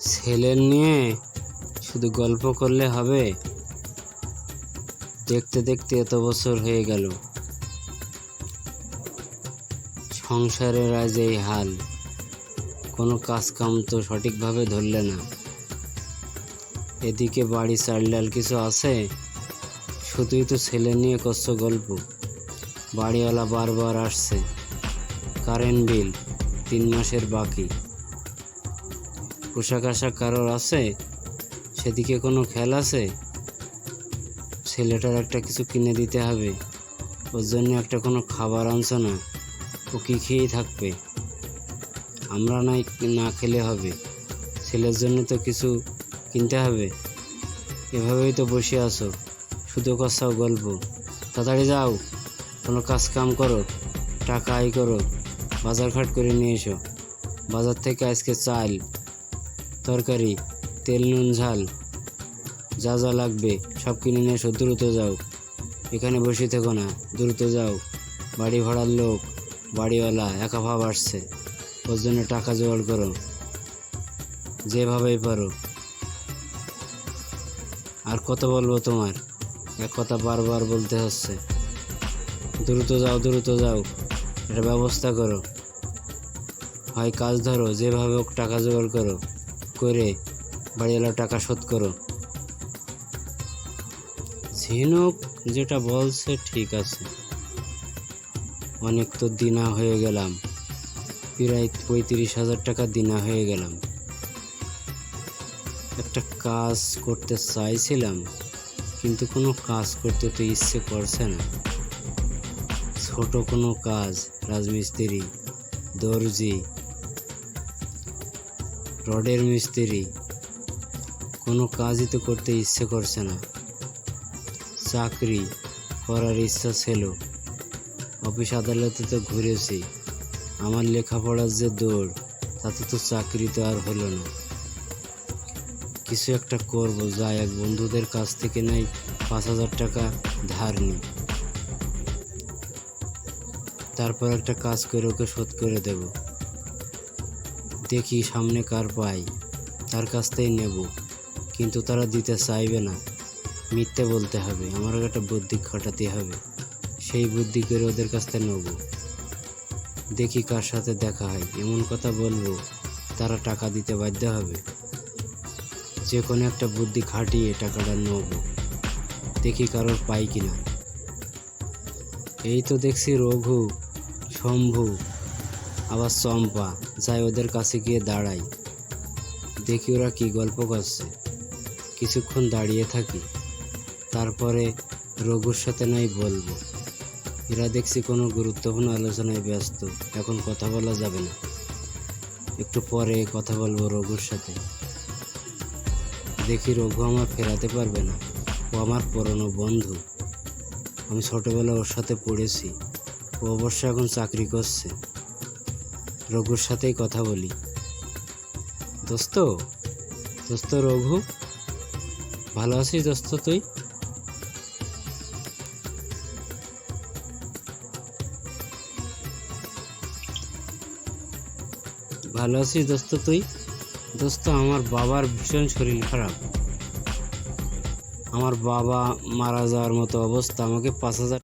ছেলের নিয়ে শুধু গল্প করলে হবে? দেখতে দেখতে এত বছর হয়ে গেল। সংসারের আজ এই হাল। কোনো কাজ কাম তো সঠিকভাবে ধরলে না। এদিকে বাড়ি চাল ডাল কিছু আছে? শুধুই তো ছেলে নিয়ে করছ গল্প। বাড়িওয়ালা বারবার আসছে। কারেন্ট বিল তিন মাসের বাকি। পোশাক আশাক কারোর আছে? সেদিকে কোনো খেয়াল আছে? ছেলেটার একটা কিছু কিনে দিতে হবে। ওর জন্য একটা কোনো খাবার আনছো না। ও কী খেয়েই থাকবে? আমরা নাই না খেলে হবে? ছেলের জন্য তো কিছু কিনতে হবে। এভাবেই তো বসে আছো। শুধু কষাও গল্প। তাড়াতাড়ি যাও। কোনো কাজ কাম করো। টাকা আয় করো। বাজার ঘাট করে নিয়ে এসো। বাজার থেকে আজকে চাল। তরকারি, তেল, নুন, ঝাল। যা যা লাগবে, সব কিনে নিয়ে এসো, দ্রুত যাও। এখানে বসে থেকো না, দ্রুত যাও। বাড়ি ভাড়ার লোক, বাড়িওয়ালা, একা ভাব আসছে। ওর জন্য টাকা জোগাড় করো। যেভাবেই পারো। আর কত বলব তোমার? এক কথা বারবার বলতে হচ্ছে। দ্রুত যাও দ্রুত যাও। একটা ব্যবস্থা করো। হয় কাজ ধরো, যেভাবে হোক টাকা জোগাড় করো। করে বাড়িওয়ালা টাকা শোধ করো। ঝিনুক যেটা বলছে ঠিক আছে। অনেক তো দিনা হয়ে গেলাম। প্রায় পঁয়ত্রিশ হাজার টাকা দিনা হয়ে গেলাম। একটা কাজ করতে চাইছিলাম, কিন্তু কোনো কাজ করতে তো ইচ্ছে করছে না। ছোট কোনো কাজ, রাজমিস্ত্রি, দর্জি রডের মিস্ত্রি। কোনো কাজই তো করতে ইচ্ছে করছে না। চাকরি করার ইচ্ছা ছিল। অফিস আদালতে তো ঘুরেছি। আমার লেখাপড়ার যে দৌড়, তাতে তো চাকরি তো আর হলো না। কিছু একটা করব, যা এক বন্ধুদের কাছ থেকে নাই, পাঁচ হাজার টাকা ধার নিই। তারপর একটা কাজ করে ওকে শোধ করে দেব। দেখি সামনে কার পাই, তার কাছ থেকেই নেব। কিন্তু তারা দিতে চাইবে না। মিথ্যে বলতে হবে, আমার একটা বুদ্ধি খাটাতে হবে। সেই বুদ্ধি করে ওদের কাছ থেকে নেব। দেখি কার সাথে দেখা হয়, এমন কথা বলব, তারা টাকা দিতে বাধ্য হবে। যে কোনো একটা বুদ্ধি খাটিয়ে টাকাটা নেব। দেখি কারোর পাই কিনা। এই তো দেখছি রঘু, শম্ভু আবার চম্পা, যাই ওদের কাছে গিয়ে দাঁড়াই। দেখি ওরা কি গল্প করছে। কিছুক্ষণ দাঁড়িয়ে থাকি। তারপরে রঘুর সাথে নাই বলব। এরা দেখছি কোনো গুরুত্বপূর্ণ আলোচনায় ব্যস্ত। এখন কথা বলা যাবে না। একটু পরে কথা বলব রঘুর সাথে। দেখি রঘু আমার ফেরাতে পারবে না। ও আমার পুরনো বন্ধু। আমি ছোটোবেলা ওর সাথে পড়েছি। ও অবশ্য এখন চাকরি করছে। রঘুর সাথেই কথা বলি। দোস্ত দোস্ত রঘু, ভালো আছিস দোস্ত তুই? ভালো আছিস দোস্ত তুই? দোস্ত, আমার বাবার ভীষণ শরীর খারাপ। আমার বাবা মারা যাওয়ার মতো অবস্থা, আমাকে পাঁচ হাজার